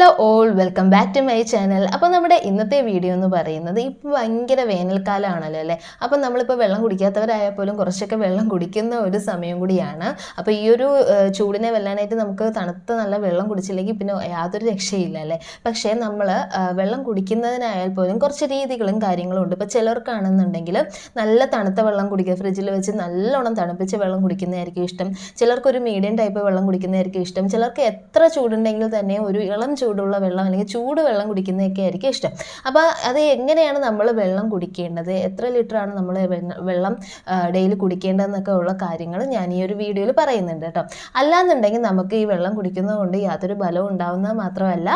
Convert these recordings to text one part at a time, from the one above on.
Hello all welcome back to my channel. അപ്പോൾ നമ്മുടെ ഇന്നത്തെ വീഡിയോ എന്ന് പറയുന്നത് ഇപ്പോൾ ഭയങ്കര വേനൽക്കാലമാണല്ലോ അല്ലേ? അപ്പോൾ നമ്മളിപ്പോൾ വെള്ളം കുടിക്കാത്തവരായാൽ പോലും കുറച്ചൊക്കെ വെള്ളം കുടിക്കുന്ന ഒരു സമയം കൂടിയാണ്. അപ്പോൾ ഈ ഒരു ചൂടിനെ വെല്ലാനായിട്ട് നമുക്ക് തണുത്ത നല്ല വെള്ളം കുടിച്ചില്ലെങ്കിൽ പിന്നെ യാതൊരു രക്ഷയില്ല അല്ലേ? പക്ഷേ നമ്മൾ വെള്ളം കുടിക്കുന്നതിനായാൽ പോലും കുറച്ച് രീതികളും കാര്യങ്ങളും ഉണ്ട്. ഇപ്പോൾ ചിലർക്കാണെന്നുണ്ടെങ്കിൽ നല്ല തണുത്ത വെള്ളം കുടിക്കുക ഫ്രിഡ്ജിൽ വെച്ച് നല്ലോണം തണുപ്പിച്ച് വെള്ളം കുടിക്കുന്നതായിരിക്കും ഇഷ്ടം. ചിലർക്കൊരു മീഡിയം ടൈപ്പ് വെള്ളം കുടിക്കുന്നതായിരിക്കും ഇഷ്ടം. ചിലർക്ക് എത്ര ചൂടുണ്ടെങ്കിൽ തന്നെ ഒരു ഇളം ചൂടുള്ള വെള്ളം അല്ലെങ്കിൽ ചൂട് വെള്ളം കുടിക്കുന്നതൊക്കെ ആയിരിക്കും ഇഷ്ടം. അപ്പോൾ അത് എങ്ങനെയാണ് നമ്മൾ വെള്ളം കുടിക്കേണ്ടത്? എത്ര ലിറ്ററാണ് നമ്മൾ വെള്ളം ഡെയിലി കുടിക്കേണ്ടതെന്നൊക്കെ ഉള്ള കാര്യങ്ങൾ ഞാൻ ഈ ഒരു വീഡിയോയിൽ പറയുന്നുണ്ട് കേട്ടോ. അല്ലാന്നുണ്ടെങ്കിൽ നമുക്ക് ഈ വെള്ളം കുടിക്കുന്നത് കൊണ്ട് യാതൊരു ബലവും ഉണ്ടാവുന്നത് മാത്രമല്ല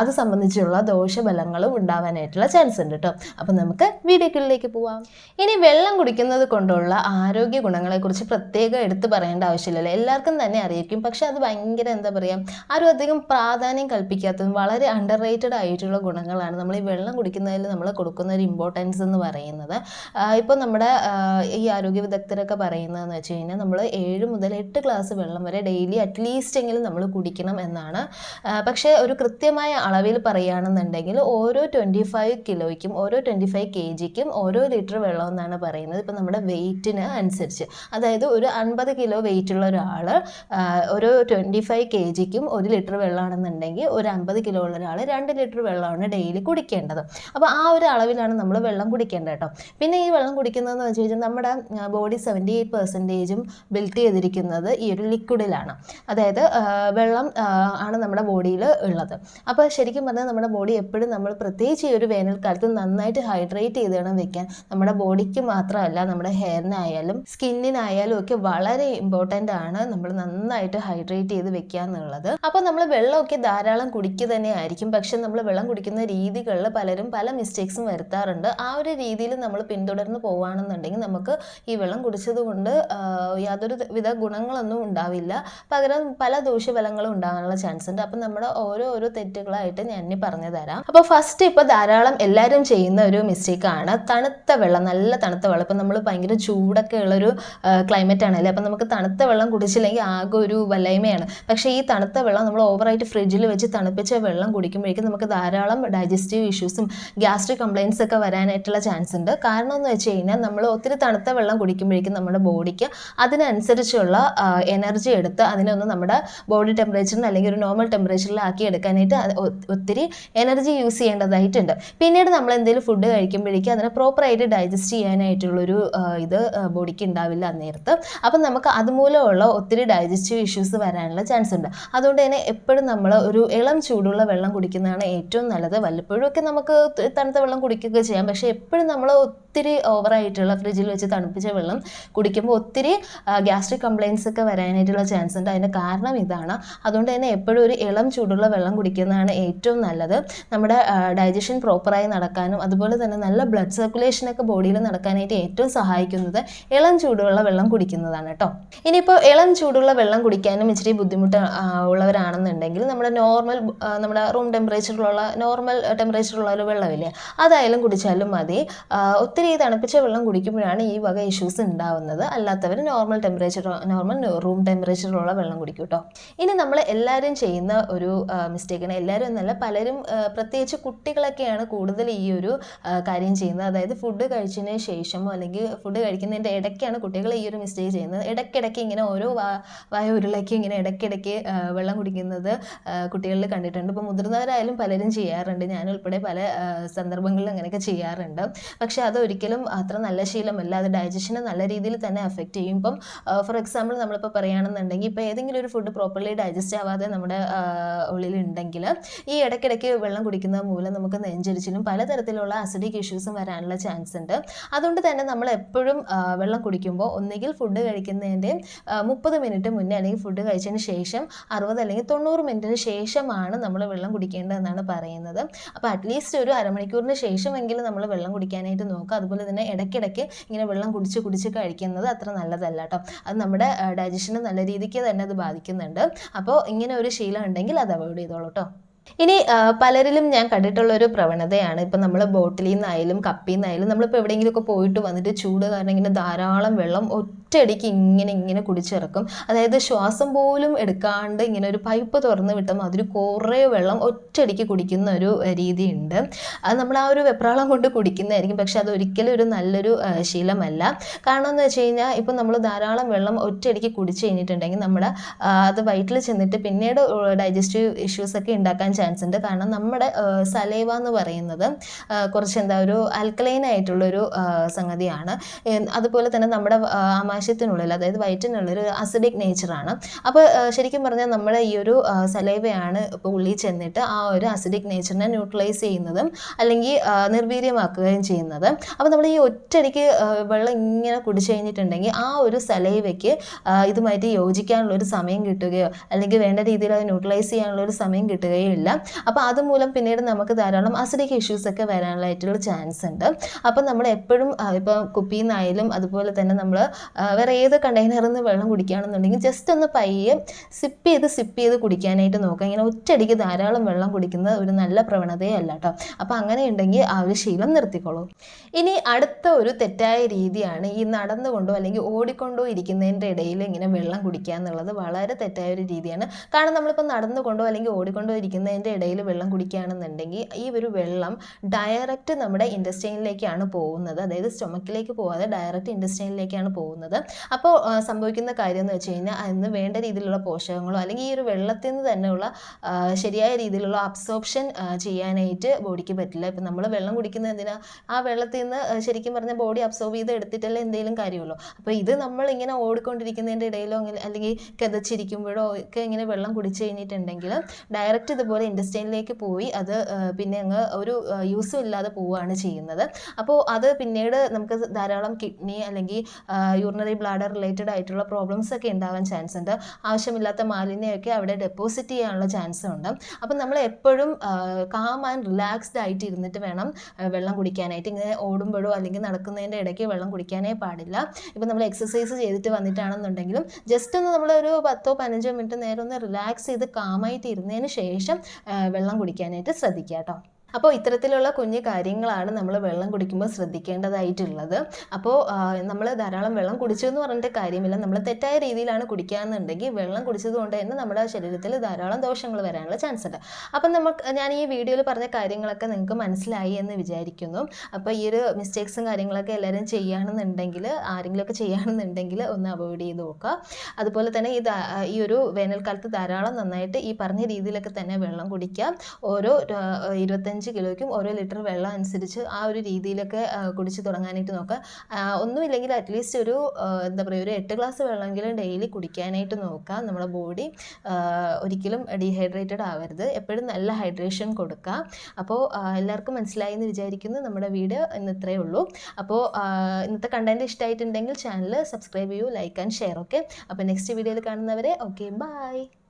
അത് സംബന്ധിച്ചുള്ള ദോഷഫലങ്ങളും ഉണ്ടാവാനായിട്ടുള്ള ചാൻസ് ഉണ്ട് കേട്ടോ. അപ്പോൾ നമുക്ക് വീഡിയോക്കുള്ളിലേക്ക് പോവാം. ഇനി വെള്ളം കുടിക്കുന്നത് കൊണ്ടുള്ള ആരോഗ്യ ഗുണങ്ങളെക്കുറിച്ച് പ്രത്യേകം എടുത്തു പറയേണ്ട ആവശ്യമില്ലല്ലോ. എല്ലാവർക്കും തന്നെ അറിയിക്കും പക്ഷേ അത് ഭയങ്കര എന്താ പറയുക ആരും അധികം പ്രാധാന്യം കൽപ്പിക്കാത്തതും വളരെ അണ്ടർ റേറ്റഡ് ആയിട്ടുള്ള ഗുണങ്ങളാണ്. നമ്മൾ ഈ വെള്ളം കുടിക്കുന്നതിൽ നമ്മൾ കൊടുക്കുന്ന ഒരു ഇമ്പോർട്ടൻസ് എന്ന് പറയുന്നത്. ഇപ്പോൾ നമ്മുടെ ഈ ആരോഗ്യ വിദഗ്ധരൊക്കെ പറയുന്നതെന്ന് വെച്ച് കഴിഞ്ഞാൽ നമ്മൾ ഏഴ് മുതൽ എട്ട് ഗ്ലാസ് വെള്ളം വരെ ഡെയിലി അറ്റ്ലീസ്റ്റ് എങ്കിലും നമ്മൾ കുടിക്കണം എന്നാണ്. പക്ഷേ ഒരു കൃത്യമായ അളവിൽ പറയുകയാണെന്നുണ്ടെങ്കിൽ ഓരോ ട്വന്റി ഫൈവ് കിലോയ്ക്കും ഓരോ ട്വന്റി ഫൈവ് കെ ജിക്കും ഓരോ ലിറ്റർ വെള്ളം എന്നാണ് പറയുന്നത്. ഇപ്പോൾ നമ്മുടെ വെയിറ്റിന് അനുസരിച്ച്. അതായത് ഒരു അൻപത് കിലോ വെയിറ്റ് ഉള്ള ഒരാൾ ഒരു ട്വന്റി ഫൈവ് കെ ജിക്കും ഒരു ലിറ്റർ വെള്ളമാണെന്നുണ്ടെങ്കിൽ ഒരു അമ്പത് കിലോ ഉള്ള ഒരാൾ രണ്ട് ലിറ്റർ വെള്ളമാണ് ഡെയിലി കുടിക്കേണ്ടത്. അപ്പോൾ ആ ഒരു അളവിലാണ് നമ്മൾ വെള്ളം കുടിക്കേണ്ടത് കേട്ടോ. പിന്നെ ഈ വെള്ളം കുടിക്കുന്നതെന്ന് വെച്ച് കഴിഞ്ഞാൽ നമ്മുടെ ബോഡി സെവന്റി എയ്റ്റ് പെർസെന്റേജും ബിൽറ്റ് ചെയ്തിരിക്കുന്നത് ഈ ഒരു ലിക്വിഡിലാണ് അതായത് വെള്ളം ആണ് നമ്മുടെ ബോഡിയിൽ ഉള്ളത്. അപ്പോൾ ശരിക്കും പറഞ്ഞാൽ നമ്മുടെ ബോഡി എപ്പോഴും നമ്മൾ പ്രത്യേകിച്ച് ഈ ഒരു വേനൽക്കാലത്ത് നന്നായിട്ട് ഹൈഡ്രേറ്റ് ചെയ്ത് വേണം വെക്കാൻ. നമ്മുടെ ബോഡിക്ക് മാത്രമല്ല നമ്മുടെ ഹെയറിനായാലും സ്കിന്നിനായാലും ഒക്കെ വളരെ ഇമ്പോർട്ടന്റ് ആണ് നമ്മൾ നന്നായിട്ട് ഹൈഡ്രേറ്റ് ചെയ്ത് വെക്കുക എന്നുള്ളത് അപ്പോൾ നമ്മൾ വെള്ളമൊക്കെ ധാരാളം കുടിക്കുക തന്നെ ആയിരിക്കും. പക്ഷെ നമ്മൾ വെള്ളം കുടിക്കുന്ന രീതികളിൽ പലരും പല മിസ്റ്റേക്സും വരുത്താറുണ്ട്. ആ ഒരു രീതിയിൽ നമ്മൾ പിന്തുടർന്ന് പോവുകയാണെന്നുണ്ടെങ്കിൽ നമുക്ക് ഈ വെള്ളം കുടിച്ചത് കൊണ്ട് യാതൊരു വിധ ഗുണങ്ങളൊന്നും ഉണ്ടാവില്ല. പകരം പല ദൂഷ്യഫലങ്ങളും ഉണ്ടാകാനുള്ള ചാൻസ് ഉണ്ട്. അപ്പം നമ്മുടെ ഓരോ ഓരോ തെറ്റുകളായിട്ട് ഞാൻ ഇനി പറഞ്ഞു തരാം. അപ്പോൾ ഫസ്റ്റ് ഇപ്പോൾ ധാരാളം എല്ലാവരും ചെയ്യുന്ന ഒരു മിസ്റ്റേക്കാണ് തണുത്ത വെള്ളം നല്ല തണുത്ത വെള്ളം. ഇപ്പം നമ്മൾ ഭയങ്കര ചൂടൊക്കെ ഉള്ളൊരു ക്ലൈമറ്റ് ആണല്ലേ? അപ്പം നമുക്ക് തണുത്ത വെള്ളം കുടിച്ചില്ലെങ്കിൽ ആകെ ഒരു വല്ലായ്മയാണ്. പക്ഷേ ഈ തണുത്ത വെള്ളം നമ്മൾ ഓവറായിട്ട് ഫ്രിഡ്ജിൽ വെച്ച് തണുപ്പിച്ച വെള്ളം കുടിക്കുമ്പോഴേക്കും നമുക്ക് ധാരാളം ഡൈജസ്റ്റീവ് ഇഷ്യൂസും ഗ്യാസ്ട്രിക് കംപ്ലയിൻസ് ഒക്കെ വരാനായിട്ടുള്ള ചാൻസ് ഉണ്ട്. കാരണം എന്ന് വെച്ച് കഴിഞ്ഞാൽ നമ്മൾ ഒത്തിരി തണുത്ത വെള്ളം കുടിക്കുമ്പോഴേക്കും നമ്മുടെ ബോഡിക്ക് അതിനനുസരിച്ചുള്ള എനർജി എടുത്ത് അതിനൊന്ന് നമ്മുടെ ബോഡി ടെമ്പറേച്ചറിന് അല്ലെങ്കിൽ ഒരു നോർമൽ ടെമ്പറേച്ചറിൽ ആക്കി എടുക്കാനായിട്ട് ഒത്തിരി എനർജി യൂസ് ചെയ്യേണ്ടതായിട്ടുണ്ട്. പിന്നീട് നമ്മൾ എന്തെങ്കിലും ഫുഡ് കഴിക്കുമ്പോഴേക്കും അതിനെ പ്രോപ്പറായിട്ട് ഡൈജസ്റ്റ് ചെയ്യാനായിട്ടുള്ളൊരു ഇത് ബോഡിക്ക് ഉണ്ടാവില്ല അന്നേരത്ത് അപ്പം നമുക്ക് അതുമൂലമുള്ള ഒത്തിരി ഡൈജസ്റ്റീവ് ഇഷ്യൂസ് വരാനുള്ള ചാൻസ് ഉണ്ട്. അതുകൊണ്ട് തന്നെ എപ്പോഴും നമ്മൾ ഒരു ഇളം ചൂടുള്ള വെള്ളം കുടിക്കുന്നതാണ് ഏറ്റവും നല്ലത്. വല്ലപ്പോഴും ഒക്കെ നമുക്ക് തണുത്ത വെള്ളം കുടിക്കുകയൊക്കെ ചെയ്യാം. പക്ഷേ എപ്പോഴും നമ്മൾ ഒത്തിരി ഓവറായിട്ടുള്ള ഫ്രിഡ്ജിൽ വെച്ച് തണുപ്പിച്ച വെള്ളം കുടിക്കുമ്പോൾ ഒത്തിരി ഗ്യാസ്ട്രിക് കംപ്ലയിൻസ് ഒക്കെ വരാനായിട്ടുള്ള ചാൻസ് ഉണ്ട്. അതിന്റെ കാരണം ഇതാണ്. അതുകൊണ്ട് തന്നെ എപ്പോഴും ഒരു ഇളം ചൂടുള്ള വെള്ളം കുടിക്കുന്നതാണ് ഏറ്റവും നല്ലത്. നമ്മുടെ ഡൈജഷൻ പ്രോപ്പറായി നടക്കാനും അതുപോലെ തന്നെ നല്ല ബ്ലഡ് സർക്കുലേഷനൊക്കെ ബോഡിയിൽ നടക്കാനായിട്ട് ഏറ്റവും സഹായിക്കുന്നത് ഇളം ചൂടുള്ള വെള്ളം കുടിക്കുന്നതാണ് കേട്ടോ. ഇനിയിപ്പോൾ ഇളം ചൂടുള്ള വെള്ളം കുടിക്കാനും ഇച്ചിരി ബുദ്ധിമുട്ട് ഉള്ളവരാണെന്നുണ്ടെങ്കിൽ നമ്മുടെ നോർമൽ നമ്മുടെ റൂം ടെമ്പറേച്ചറിലുള്ള നോർമൽ ടെമ്പറേച്ചറിലുള്ള ഒരു വെള്ളമില്ലേ? അതായാലും കുടിച്ചാലും മതി. ഒത്തിരി തണുപ്പിച്ച വെള്ളം കുടിക്കുമ്പോഴാണ് ഈ വക ഇഷ്യൂസ് ഉണ്ടാവുന്നത്. അല്ലാത്തവർ നോർമൽ ടെമ്പറേച്ചർ നോർമൽ റൂം ടെമ്പറേച്ചറിലുള്ള വെള്ളം കുടിക്കും കേട്ടോ. ഇനി നമ്മൾ എല്ലാവരും ചെയ്യുന്ന ഒരു മിസ്റ്റേക്കാണ് എല്ലാവരും എന്നല്ല പലരും പ്രത്യേകിച്ച് കുട്ടികളൊക്കെയാണ് കൂടുതൽ ഈ ഒരു കാര്യം ചെയ്യുന്നത്. അതായത് ഫുഡ് കഴിച്ചതിന് ശേഷമോ അല്ലെങ്കിൽ ഫുഡ് കഴിക്കുന്നതിന്റെ ഇടയ്ക്കാണ് കുട്ടികൾ ഈ ഒരു മിസ്റ്റേക്ക് ചെയ്യുന്നത്. ഇടയ്ക്കിടയ്ക്ക് ഇങ്ങനെ ഓരോ വായ ഉരുളയ്ക്ക് ഇങ്ങനെ ഇടയ്ക്കിടയ്ക്ക് വെള്ളം കുടിക്കുന്നത് ആ, കുട്ടികളിൽ കണ്ടിട്ടുണ്ട്. ഇപ്പോൾ മുതിർന്നവരായാലും പലരും ചെയ്യാറുണ്ട്. ഞാൻ ഉൾപ്പെടെ പല സന്ദർഭങ്ങളിലും അങ്ങനെയൊക്കെ ചെയ്യാറുണ്ട്. പക്ഷെ അതൊരിക്കലും അത്ര നല്ല ശീലമല്ല. അത് ഡൈജഷനെ നല്ല രീതിയിൽ തന്നെ അഫക്റ്റ് ചെയ്യും. ഇപ്പം ഫോർ എക്സാമ്പിൾ നമ്മളിപ്പോൾ പറയുകയാണെന്നുണ്ടെങ്കിൽ ഇപ്പോൾ ഏതെങ്കിലും ഒരു ഫുഡ് പ്രോപ്പർലി ഡൈജസ്റ്റ് ആവാതെ നമ്മുടെ ഉള്ളിലുണ്ടെങ്കിൽ ഈ ഇടയ്ക്കിടയ്ക്ക് വെള്ളം കുടിക്കുന്നത് മൂലം നമുക്ക് നെഞ്ചരിച്ചിലും പലതരത്തിലുള്ള അസിഡിക് ഇഷ്യൂസും വരാനുള്ള ചാൻസ് ഉണ്ട്. അതുകൊണ്ട് തന്നെ നമ്മൾ എപ്പോഴും വെള്ളം കുടിക്കുമ്പോൾ ഒന്നുകിൽ ഫുഡ് കഴിക്കുന്നതിന്റെ മുപ്പത് മിനിറ്റ് മുന്നേ അല്ലെങ്കിൽ ഫുഡ് കഴിച്ചതിന് ശേഷം അറുപത് അല്ലെങ്കിൽ തൊണ്ണൂറ് മിനിറ്റിന് ശേഷമാണ് നമ്മൾ വെള്ളം കുടിക്കേണ്ടതെന്നാണ് പറയുന്നത്. അപ്പോൾ അറ്റ്ലീസ്റ്റ് ഒരു അരമണിക്കൂറിന് ശേഷമെങ്കിലും നമ്മൾ വെള്ളം കുടിക്കാനായിട്ട് നോക്കുക. അതുപോലെ തന്നെ ഇടയ്ക്കിടയ്ക്ക് ഇങ്ങനെ വെള്ളം കുടിച്ച് കുടിച്ച് കഴിക്കുന്നത് അത്ര നല്ലതല്ല കേട്ടോ. അത് നമ്മുടെ ഡൈജഷനെ നല്ല രീതിക്ക് തന്നെ അത് ബാധിക്കുന്നുണ്ട്. അപ്പോൾ ഇങ്ങനെ ഒരു ശീലം ഉണ്ടെങ്കിൽ അത് അവോയ്ഡ് ചെയ്തോളൂ കേട്ടോ. ഇനി പലരിലും ഞാൻ കണ്ടിട്ടുള്ള ഒരു പ്രവണതയാണ്. ഇപ്പം നമ്മൾ ബോട്ടിലിൽ നിന്നായാലും കപ്പിൽ നിന്നായാലും നമ്മളിപ്പോൾ എവിടെയെങ്കിലുമൊക്കെ പോയിട്ട് വന്നിട്ട് ചൂട് കാരണം ഇങ്ങനെ ധാരാളം വെള്ളം ഒറ്റയടിക്ക് ഇങ്ങനെ ഇങ്ങനെ കുടിച്ചിറക്കും. അതായത് ശ്വാസം പോലും എടുക്കാണ്ട് ഇങ്ങനെ ഒരു പൈപ്പ് തുറന്ന് വിട്ടും അതിൽ കുറേ വെള്ളം ഒറ്റയടിക്ക് കുടിക്കുന്ന ഒരു രീതിയുണ്ട്. അത് നമ്മൾ ആ ഒരു വെപ്രാളം കൊണ്ട് കുടിക്കുന്നതായിരിക്കും. പക്ഷെ അത് ഒരിക്കലും ഒരു നല്ലൊരു ശീലമല്ല. കാരണം എന്ന് വെച്ച് കഴിഞ്ഞാൽ ഇപ്പം നമ്മൾ ധാരാളം വെള്ളം ഒറ്റയടിക്ക് കുടിച്ച് കഴിഞ്ഞിട്ടുണ്ടെങ്കിൽ നമ്മൾ അത് വയറ്റിൽ ചെന്നിട്ട് പിന്നീട് ഡൈജസ്റ്റീവ് ഇഷ്യൂസ് ഒക്കെ ഉണ്ടാക്കാൻ ചാൻസ് ഉണ്ട്. കാരണം നമ്മുടെ സലൈവ എന്ന് പറയുന്നത് കുറച്ച് എന്താ ഒരു ആൽക്കലൈൻ ആയിട്ടുള്ളൊരു സംഗതിയാണ്. അതുപോലെ തന്നെ നമ്മുടെ ആ, ആമാശയത്തിനുള്ളിൽ അതായത് വയറ്റിനുള്ളിൽ ഒരു അസിഡിക് നേച്ചറാണ് അപ്പോൾ ശരിക്കും പറഞ്ഞാൽ നമ്മൾ ഈ ഒരു സലൈവയാണ് ഇപ്പോൾ ഉള്ളിൽ ചെന്നിട്ട് ആ ഒരു അസിഡിക് നേച്ചറിനെ ന്യൂട്രലൈസ് ചെയ്യുന്നതും അല്ലെങ്കിൽ നിർവീര്യമാക്കുകയും ചെയ്യുന്നത്. അപ്പോൾ നമ്മൾ ഈ ഒറ്റയടിക്ക് വെള്ളം ഇങ്ങനെ കുടിച്ചു കഴിഞ്ഞിട്ടുണ്ടെങ്കിൽ ആ ഒരു സലൈവയ്ക്ക് ഇതുമായിട്ട് യോജിക്കാനുള്ള ഒരു സമയം കിട്ടുകയോ അല്ലെങ്കിൽ വേണ്ട രീതിയിൽ അത് ന്യൂട്രലൈസ് ചെയ്യാനുള്ള ഒരു സമയം കിട്ടുകയോ ഇല്ല. അപ്പോൾ അതുമൂലം പിന്നീട് നമുക്ക് ധാരാളം അസിഡിക് ഇഷ്യൂസ് ഒക്കെ വരാനായിട്ടുള്ള ചാൻസ് ഉണ്ട്. അപ്പം നമ്മൾ എപ്പോഴും ഇപ്പോൾ കുപ്പിയിൽ നിന്നായാലും അതുപോലെ തന്നെ നമ്മൾ വേറെ ഏത് കണ്ടെയ്നറിൽ നിന്ന് വെള്ളം കുടിക്കുകയാണെന്നുണ്ടെങ്കിൽ ജസ്റ്റ് ഒന്ന് പയ്യെ സിപ്പ് ചെയ്ത് സിപ്പ് ചെയ്ത് കുടിക്കാനായിട്ട് നോക്കുക. ഇങ്ങനെ ഒറ്റയടിക്ക് ധാരാളം വെള്ളം കുടിക്കുന്നത് ഒരു നല്ല പ്രവണതയല്ല കേട്ടോ അപ്പോൾ അങ്ങനെ ഉണ്ടെങ്കിൽ ആ ഒരു ശീലം നിർത്തിക്കോളൂ. ഇനി അടുത്ത ഒരു തെറ്റായ രീതിയാണ് ഈ നടന്നുകൊണ്ടോ അല്ലെങ്കിൽ ഓടിക്കൊണ്ടോ ഇരിക്കുന്നതിന്റെ ഇടയിൽ ഇങ്ങനെ വെള്ളം കുടിക്കുക എന്നുള്ളത് വളരെ തെറ്റായ ഒരു രീതിയാണ്. കാരണം നമ്മളിപ്പോൾ നടന്നുകൊണ്ടോ അല്ലെങ്കിൽ ഓടിക്കൊണ്ടോ ഇരിക്കുന്നതിന്റെ ഇടയിൽ വെള്ളം കുടിക്കുകയാണെന്നുണ്ടെങ്കിൽ ഈ ഒരു വെള്ളം ഡയറക്റ്റ് നമ്മുടെ ഇൻഡസ്ട്രീനിലേക്കാണ് പോകുന്നത്. അതായത് സ്റ്റൊമക്കിലേക്ക് പോകാതെ ഡയറക്റ്റ് ഇൻഡസ്ട്രീനിലേക്കാണ് പോകുന്നത്. അപ്പോൾ സംഭവിക്കുന്ന കാര്യം എന്ന് വെച്ച് കഴിഞ്ഞാൽ അതിന് വേണ്ട രീതിയിലുള്ള പോഷകങ്ങളോ അല്ലെങ്കിൽ ഈ ഒരു വെള്ളത്തിൽ നിന്ന് തന്നെയുള്ള ശരിയായ രീതിയിലുള്ള അബ്സോർപ്ഷൻ ചെയ്യാനായിട്ട് ബോഡിക്ക് പറ്റില്ല. ഇപ്പം നമ്മൾ വെള്ളം കുടിക്കുന്നത് എന്തിനാ? ആ വെള്ളത്തിൽ നിന്ന് ശരിക്കും പറഞ്ഞാൽ ബോഡി അബ്സോർബ് ചെയ്ത് എടുത്തിട്ടല്ലേ എന്തെങ്കിലും കാര്യമുള്ളൂ അപ്പോൾ ഇത് നമ്മൾ ഇങ്ങനെ ഓടിക്കൊണ്ടിരിക്കുന്നതിന്റെ ഇടയിലോ അല്ലെങ്കിൽ കിതച്ചിരിക്കുമ്പോഴോ ഒക്കെ ഇങ്ങനെ വെള്ളം കുടിച്ചു കഴിഞ്ഞിട്ടുണ്ടെങ്കിൽ ഡയറക്റ്റ് ഇതുപോലെ ഇൻഡസ്റ്റൈനിലേക്ക് പോയി അത് പിന്നെ അങ്ങ് ഒരു യൂസും ഇല്ലാതെ പോവുകയാണ് ചെയ്യുന്നത്. അപ്പോൾ അത് പിന്നീട് നമുക്ക് ധാരാളം കിഡ്നി അല്ലെങ്കിൽ യൂറിനറി ബ്ലാഡർ റിലേറ്റഡ് ആയിട്ടുള്ള പ്രോബ്ലംസ് ഒക്കെ ഉണ്ടാവാൻ ചാൻസ് ഉണ്ട്. ആവശ്യമില്ലാത്ത മാലിന്യമൊക്കെ അവിടെ ഡെപ്പോസിറ്റ് ചെയ്യാനുള്ള ചാൻസ് ഉണ്ട്. അപ്പം നമ്മൾ എപ്പോഴും കാം ആൻഡ് റിലാക്സ്ഡ് ആയിട്ട് ഇരുന്നിട്ട് വേണം വെള്ളം കുടിക്കാനായിട്ട്. ഇങ്ങനെ ഓടുമ്പോഴോ അല്ലെങ്കിൽ നടക്കുന്നതിന്റെ ഇടയ്ക്ക് വെള്ളം കുടിക്കാനേ പാടില്ല. ഇപ്പം നമ്മൾ എക്സസൈസ് ചെയ്തിട്ട് വന്നിട്ടാണെന്നുണ്ടെങ്കിലും ജസ്റ്റ് ഒന്ന് നമ്മളൊരു പത്തോ പതിനഞ്ചോ മിനിറ്റ് നേരം ഒന്ന് റിലാക്സ് ചെയ്ത് കാമായിട്ട് ഇരുന്നതിന് ശേഷം വെള്ളം കുടിക്കാനായിട്ട് ശ്രദ്ധിക്കുക കേട്ടോ. അപ്പോൾ ഇത്തരത്തിലുള്ള കുഞ്ഞു കാര്യങ്ങളാണ് നമ്മൾ വെള്ളം കുടിക്കുമ്പോൾ ശ്രദ്ധിക്കേണ്ടതായിട്ടുള്ളത്. അപ്പോൾ നമ്മൾ ധാരാളം വെള്ളം കുടിച്ചു എന്ന് പറഞ്ഞിട്ട് കാര്യമില്ല. നമ്മൾ തെറ്റായ രീതിയിലാണ് കുടിക്കുകയെന്നുണ്ടെങ്കിൽ വെള്ളം കുടിച്ചത് കൊണ്ട് തന്നെ നമ്മുടെ ശരീരത്തിൽ ധാരാളം ദോഷങ്ങൾ വരാനുള്ള ചാൻസ് ഉണ്ട്. അപ്പം നമുക്ക് ഞാൻ ഈ വീഡിയോയിൽ പറഞ്ഞ കാര്യങ്ങളൊക്കെ നിങ്ങൾക്ക് മനസ്സിലായി എന്ന് വിചാരിക്കുന്നു. അപ്പോൾ ഈ ഒരു മിസ്റ്റേക്സും കാര്യങ്ങളൊക്കെ എല്ലാവരും ചെയ്യുകയാണെന്നുണ്ടെങ്കിൽ ആരെങ്കിലുമൊക്കെ ചെയ്യുകയാണെന്നുണ്ടെങ്കിൽ ഒന്ന് അവോയ്ഡ് ചെയ്ത് നോക്കുക. അതുപോലെ തന്നെ ഈ ഈ ഒരു വേനൽക്കാലത്ത് ധാരാളം നന്നായിട്ട് ഈ പറഞ്ഞ രീതിയിലൊക്കെ തന്നെ വെള്ളം കുടിക്കുക. ഓരോ ആ, ഇരുപത്തഞ്ച് കിലോയ്ക്കും ഓരോ ലിറ്റർ വെള്ളം അനുസരിച്ച് ആ ഒരു രീതിയിലൊക്കെ കുടിച്ച് തുടങ്ങാനായിട്ട് നോക്കുക ഒന്നുമില്ലെങ്കിൽ അറ്റ്ലീസ്റ്റ് ഒരു എന്താ പറയുക ഒരു എട്ട് ഗ്ലാസ് വെള്ളമെങ്കിലും ഡെയിലി കുടിക്കാനായിട്ട് നോക്കുക നമ്മുടെ ബോഡി ഒരിക്കലും ഡീഹൈഡ്രേറ്റഡ് ആവരുത്. എപ്പോഴും നല്ല ഹൈഡ്രേഷൻ കൊടുക്കുക അപ്പോൾ എല്ലാവർക്കും മനസ്സിലായി എന്ന് വിചാരിക്കുന്നു നമ്മുടെ വീഡിയോ ഇന്ന് ഇത്രയേ ഉള്ളൂ. അപ്പോൾ ഇന്നത്തെ കണ്ടന്റ് ഇഷ്ടമായിട്ടുണ്ടെങ്കിൽ ചാനൽ സബ്സ്ക്രൈബ് ചെയ്യൂ ലൈക്ക് ആൻഡ് ഷെയർ ഓക്കെ അപ്പോൾ നെക്സ്റ്റ് വീഡിയോയിൽ കാണുന്നവരെ ഓക്കെ ബൈ